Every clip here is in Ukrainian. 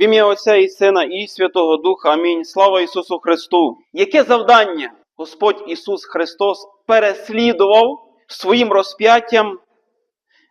В ім'я Отця і Сина і Святого Духа. Амінь. Слава Ісусу Христу! Яке завдання Господь Ісус Христос переслідував своїм розп'яттям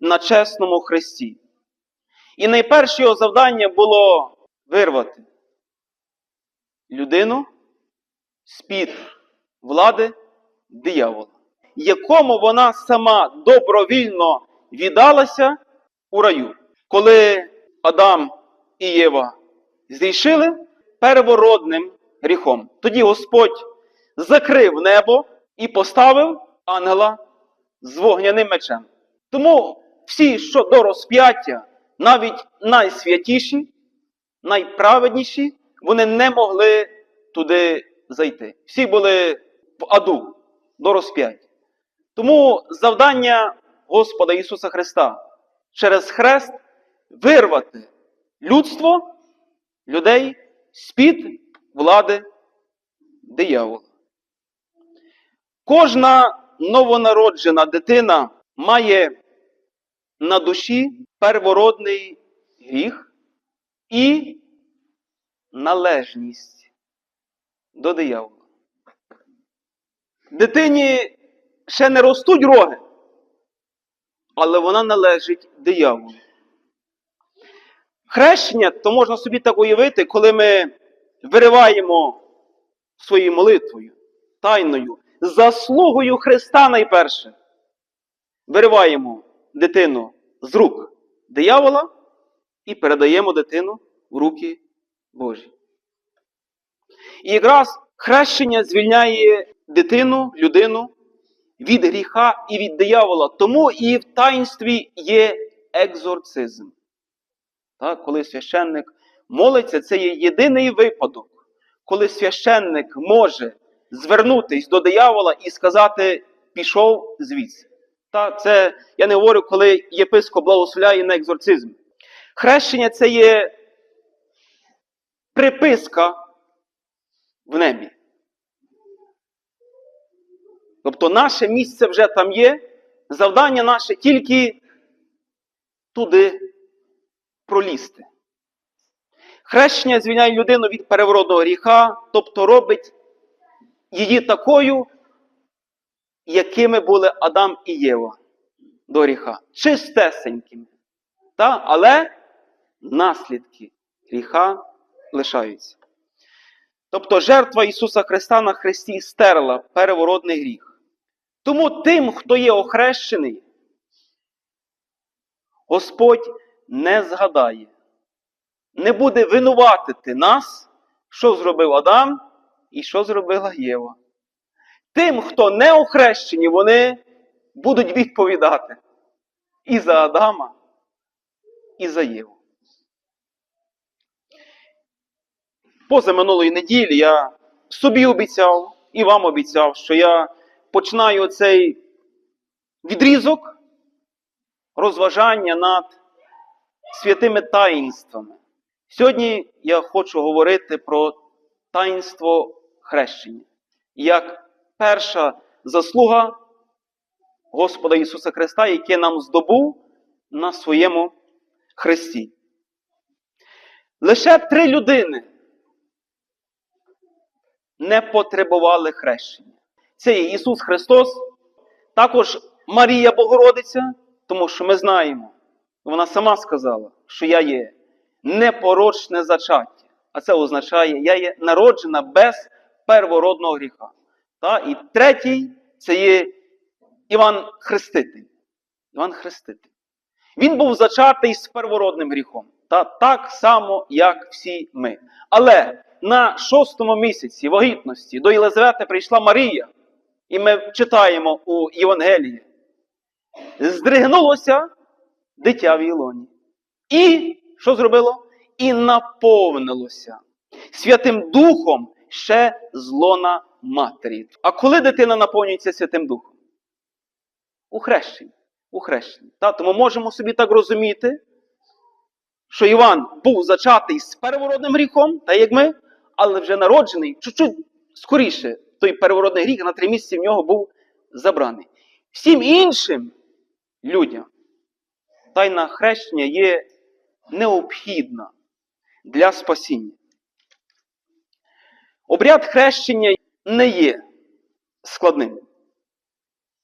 на чесному Христі? І найперше його завдання було вирвати людину з-під влади диявола, якому вона сама добровільно віддалася у раю, коли Адам і Єва зрішили первородним гріхом. Тоді Господь закрив небо і поставив ангела з вогняним мечем. Тому всі, що до розп'яття, навіть найсвятіші, найправедніші, вони не могли туди зайти. Всі були в аду до розп'яття. Тому завдання Господа Ісуса Христа через хрест вирвати людство, людей з-під влади диявола. Кожна новонароджена дитина має на душі первородний гріх і належність до диявола. Дитині ще не ростуть роги, але вона належить дияволу. Хрещення, то можна собі так уявити, коли ми вириваємо своєю молитвою, тайною, заслугою Христа найперше. Вириваємо дитину з рук диявола і передаємо дитину в руки Божі. І якраз хрещення звільняє дитину, людину від гріха і від диявола. Тому і в таїнстві є екзорцизм. Так, коли священник молиться, це є єдиний випадок, коли священник може звернутись до диявола і сказати, пішов звідси. Так, це я не говорю, коли єпископ благословляє на екзорцизм. Хрещення це є приписка в небі. Тобто наше місце вже там є, завдання наше тільки туди пролізти. Хрещення звільняє людину від переворотного гріха, тобто робить її такою, якими були Адам і Єва до гріха. Чистесенькими. Та? Але наслідки гріха лишаються. Тобто жертва Ісуса Христа на Христі стерла переворотний гріх. Тому тим, хто є охрещений, Господь не згадає, не буде винуватити нас, що зробив Адам і що зробила Єва. Тим, хто не охрещені, вони будуть відповідати і за Адама, і за Єву. Поза минулої неділі я собі обіцяв і вам обіцяв, що я починаю цей відрізок розважання над святими таїнствами. Сьогодні я хочу говорити про таїнство хрещення, як перша заслуга Господа Ісуса Христа, яке нам здобув на своєму Христі. Лише три людини не потребували хрещення. Це є Ісус Христос, також Марія Богородиця, тому що ми знаємо, вона сама сказала, що я є непорочне зачаття. А це означає, я є народжена без первородного гріха. Та? І третій це є Іван Хреститель. Іван Хреститель. Він був зачатий з первородним гріхом. Та? Так само, як всі ми. Але на шостому місяці вагітності до Єлизавети прийшла Марія. І ми читаємо у Євангелії. Здригнулося дитя в Ілоні. І що зробило? І наповнилося Святим Духом ще злона матері. А коли дитина наповнюється Святим Духом? У хрещенні. У хрещенні. Та? Тому можемо собі так розуміти, що Іван був зачатий з переворотним гріхом, так як ми, але вже народжений чуть-чуть скоріше. Той переворотний гріх на три місяці в нього був забраний. Всім іншим людям тайна хрещення є необхідна для спасіння. Обряд хрещення не є складним.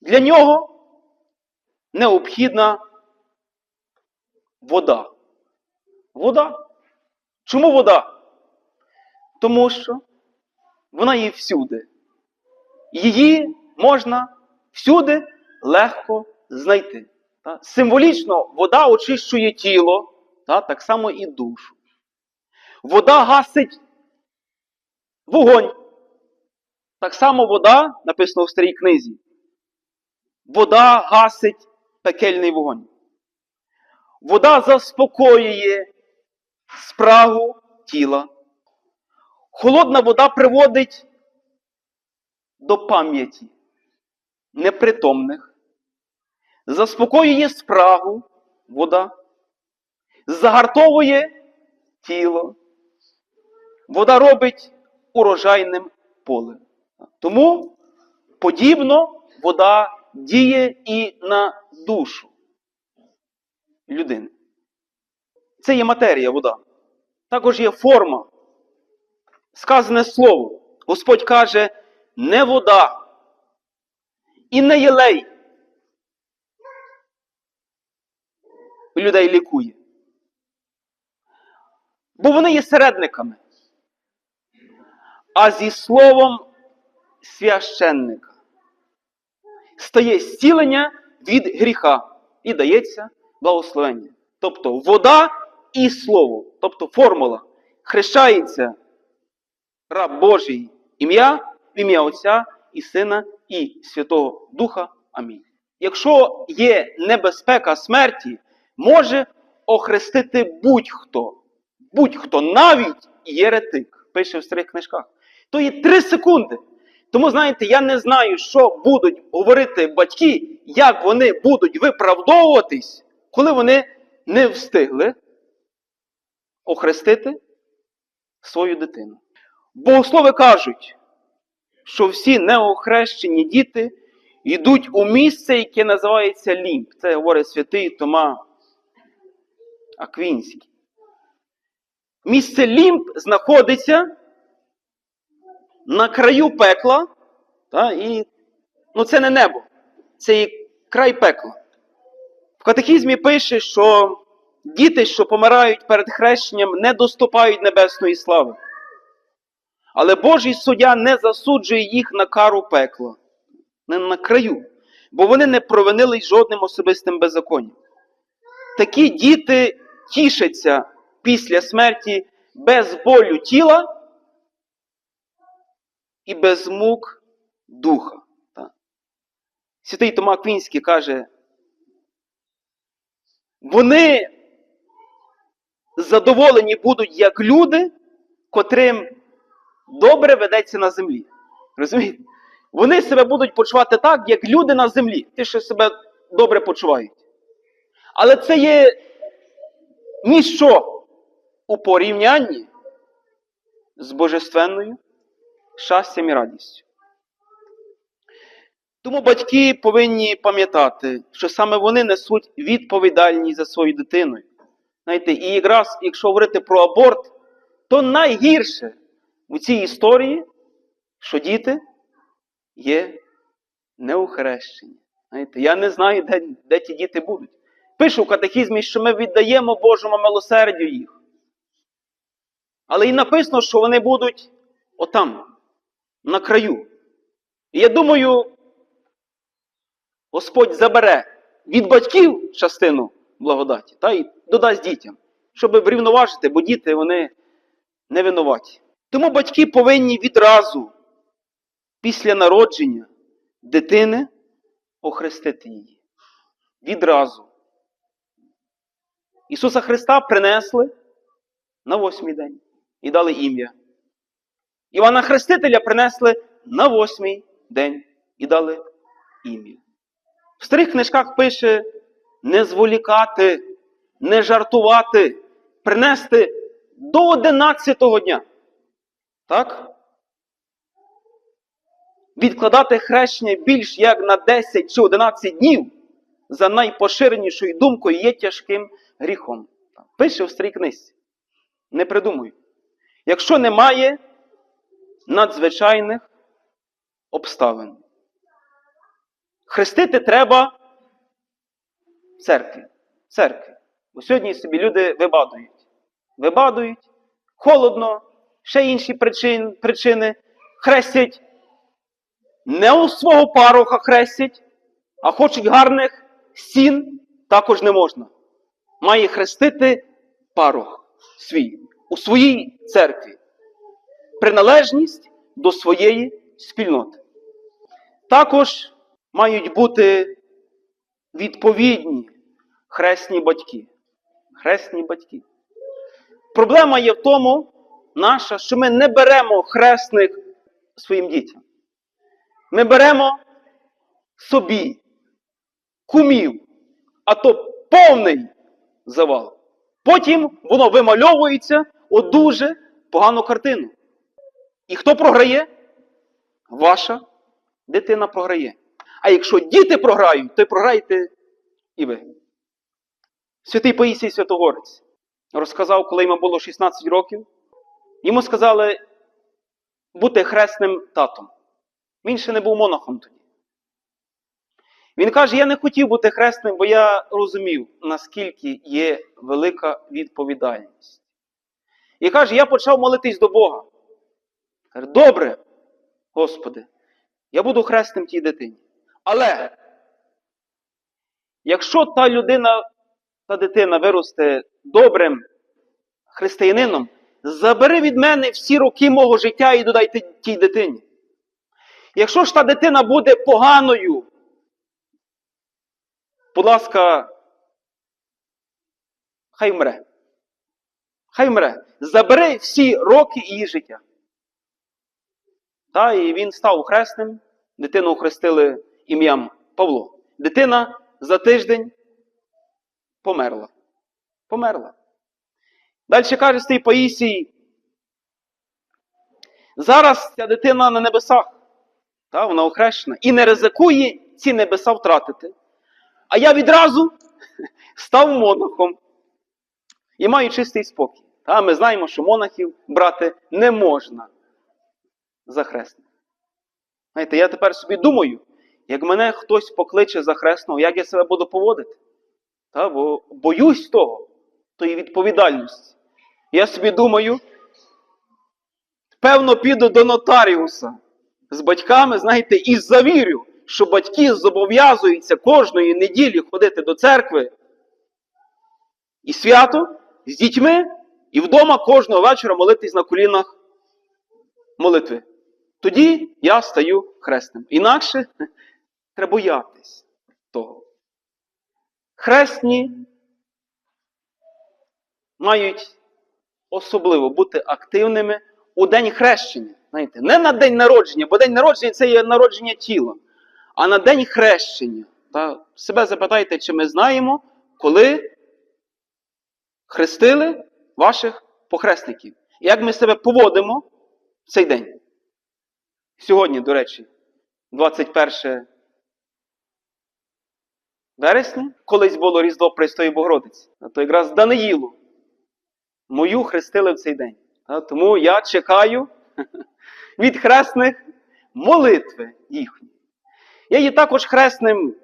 Для нього необхідна вода. Вода. Чому вода? Тому що вона є всюди. Її можна всюди легко знайти. Символічно вода очищує тіло, та? так само і душу. Вода гасить вогонь. Так само вода, написано в старій книзі. Вода гасить пекельний вогонь. Вода заспокоює спрагу тіла. Холодна вода приводить до пам'яті непритомних, заспокоює спрагу вода, загартовує тіло. Вода робить урожайним полем. Тому подібно вода діє і на душу людини. Це є матерія вода. Також є форма. Сказане слово. Господь каже, не вода і не єлей. Людей лікує. Бо вони є середниками. А зі словом священника стає зцілення від гріха і дається благословення. Тобто вода і слово, тобто формула. Хрещається раб Божий ім'я, ім'я Отця і Сина і Святого Духа. Амінь. Якщо є небезпека смерті, може охрестити будь-хто. Будь-хто, навіть єретик, пише в старих книжках. То є три секунди. Тому, знаєте, я не знаю, що будуть говорити батьки, як вони будуть виправдовуватись, коли вони не встигли охрестити свою дитину. Богослови кажуть, що всі неохрещені діти йдуть у місце, яке називається Лімб. Це говорить святий Тома Аквінський. Місце Лімб знаходиться на краю пекла, та, і ну, це не небо, це і край пекла. В катехізмі пише, що діти, що помирають перед хрещенням, не доступають небесної слави. Але Божий суддя не засуджує їх на кару пекла, не на краю, бо вони не провинились жодним особистим беззаконням. Такі діти тішаться після смерті без болю тіла і без мук духа. Святий Тома Квінський каже, вони задоволені будуть як люди, котрим добре ведеться на землі. Розумієте? Вони себе будуть почувати так, як люди на землі, ті, що себе добре почувають. Але це є ніщо у порівнянні з божественною щастям і радістю. Тому батьки повинні пам'ятати, що саме вони несуть відповідальність за свою дитиною. Знаєте, і якраз, якщо говорити про аборт, то найгірше у цій історії, що діти є неохрещені. Знаєте, я не знаю, де, де ті діти будуть. Пишу в катехізмі, що ми віддаємо Божому милосердю їх. Але і написано, що вони будуть отам, на краю. І я думаю, Господь забере від батьків частину благодаті та й додасть дітям, щоб врівноважити, бо діти вони не винуваті. Тому батьки повинні відразу, після народження дитини, охрестити її. Відразу. Ісуса Христа принесли на восьмий день і дали ім'я. Івана Хрестителя принесли на восьмий день і дали ім'я. В старих книжках пише не зволікати, не жартувати, принести до одинадцятого дня. Так? Відкладати хрещення більш як на 10 чи 11 днів за найпоширенішою думкою є тяжким гріхом. Пише в старій книжці. Не придумую. Якщо немає надзвичайних обставин. Хрестити треба. В церкві. Бо сьогодні собі люди вибадують. Вибадують, холодно, ще інші причин, причини. Хрестять не у свого пароха хрестять, а хочуть гарних стін, також не можна. Має хрестити парох свій у своїй церкві. Приналежність до своєї спільноти. Також мають бути відповідні хресні батьки. Хресні батьки. Проблема є в тому, наша, що ми не беремо хресних своїм дітям. Ми беремо собі кумів, а то повний завал. Потім воно вимальовується у дуже погану картину. І хто програє? Ваша дитина програє. А якщо діти програють, то програєте і ви. Святий Паїсій Святогорець розказав, коли йому було 16 років, йому сказали бути хресним татом. Він ще не був монахом тоді. Він каже: я не хотів бути хресним, бо я розумів, наскільки є велика відповідальність. І каже, я почав молитись до Бога. Добре, Господи, я буду хресним тій дитині. Але якщо та людина, та дитина виросте добрим християнином, забери від мене всі роки мого життя і додай тій дитині. Якщо ж та дитина буде поганою, будь ласка, хай вмре. Хай вмре. Забери всі роки її життя. Та, і він став хресним. Дитину охрестили ім'ям Павло. Дитина за тиждень померла. Померла. Далі каже Стій Паїсій. Зараз ця дитина на небесах. Та, вона охрещена. І не ризикує ці небеса втратити. А я відразу став монахом і маю чистий спокій. Та, ми знаємо, що монахів брати не можна за хресних. Знаєте, я тепер собі думаю, як мене хтось покличе за хресного, як я себе буду поводити. Та, бо боюсь того, тої відповідальності. Я собі думаю, певно, піду до нотаріуса з батьками, знаєте, і завірю, що батьки зобов'язуються кожної неділі ходити до церкви і свято з дітьми, і вдома кожного вечора молитись на колінах молитви. Тоді я стаю хресним. Інакше треба боятись того. Хресні мають особливо бути активними у день хрещення. Знаєте, не на день народження, бо день народження це є народження тіла, а на день хрещення. Та себе запитайте, чи ми знаємо, коли хрестили ваших похресників. Як ми себе поводимо в цей день. Сьогодні, до речі, 21 вересня, колись було Різдво Престої Богородиці, то якраз Даниїлу. Мою хрестили в цей день. Тому я чекаю від хресних молитви їхні. Я є також хресним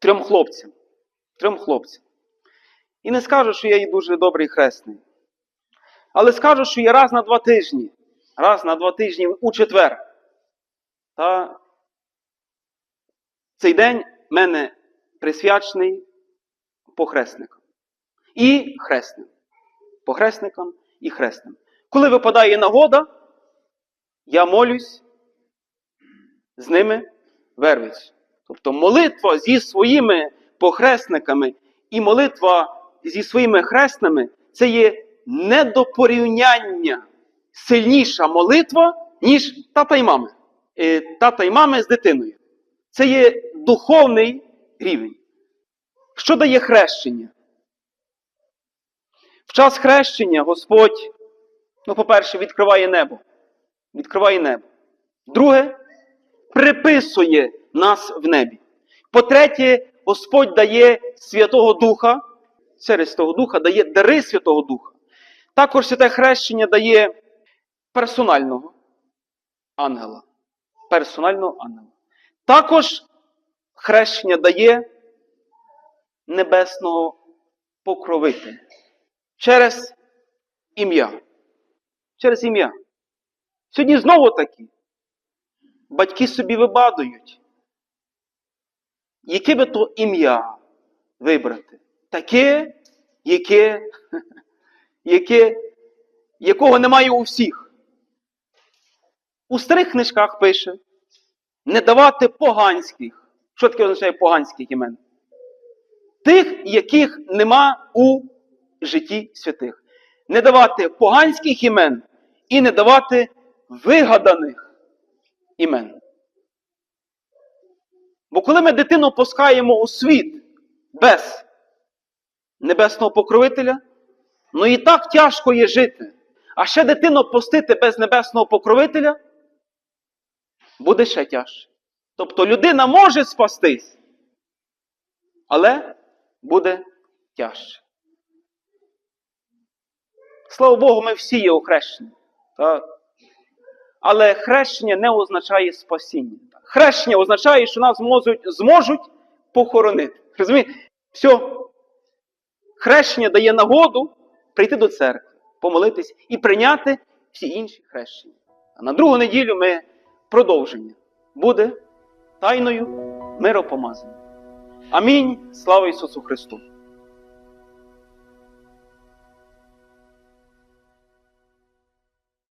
трьом хлопцям. Трьом хлопцям. І не скажу, що я є дуже добрий хресний. Але скажу, що я раз на два тижні, раз на два тижні у четвер. Та цей день мене присвячений похресникам. І хресним. Похресникам і хресним. Коли випадає нагода, я молюсь з ними вервицю. Тобто молитва зі своїми похресниками і молитва зі своїми хресними це є не до порівняння сильніша молитва, ніж тата й мами. Е, Тата й мами з дитиною. Це є духовний рівень. Що дає хрещення? В час хрещення Господь, ну, по-перше, відкриває небо. Відкриває небо. Друге, приписує нас в небі. По-третє, Господь дає Святого Духа, через того Духа дає дари Святого Духа. Також святе хрещення дає персонального ангела. Персонального ангела. Також хрещення дає небесного покровителя через ім'я. Через ім'я. Сьогодні знову таки батьки собі вибадують. Яке би то ім'я вибрати? Таке, яке, яке, якого немає у всіх. У старих книжках пише не давати поганських. Що таке означає поганських імен? Тих, яких нема у житті святих. Не давати поганських імен і не давати вигаданих імен. Бо коли ми дитину пускаємо у світ без небесного покровителя, ну і так тяжко є жити. А ще дитину пустити без небесного покровителя буде ще тяжче. Тобто людина може спастись, але буде тяжче. Слава Богу, ми всі є охрещені. Але хрещення не означає спасіння. Хрещення означає, що нас зможуть, зможуть похоронити. Розумієте? Все. Хрещення дає нагоду прийти до церкви, помолитись і прийняти всі інші хрещення. А на другу неділю ми продовження буде тайною миропомазання. Амінь. Слава Ісусу Христу!